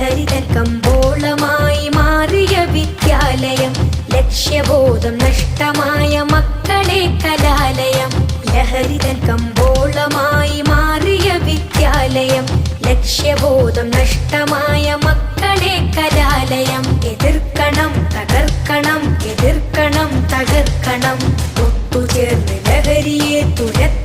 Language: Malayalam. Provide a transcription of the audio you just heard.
ലഹരിതൻ കമ്പോളമായി മാറിയ വിദ്യാലയം ലക്ഷ്യബോധം നഷ്ടമായ മക്കളെ കലാലയം. ലഹരിതൻ കമ്പോളമായി മാറിയ വിദ്യാലയം ലക്ഷ്യബോധം നഷ്ടമായ മക്കളെ കലാലയം. എതിർക്കണം തകർക്കണം എതിർക്കണം തകർക്കണം. ഒത്തുചേർന്ന് ലഹരിയെ തുരത്തിയെറിയണം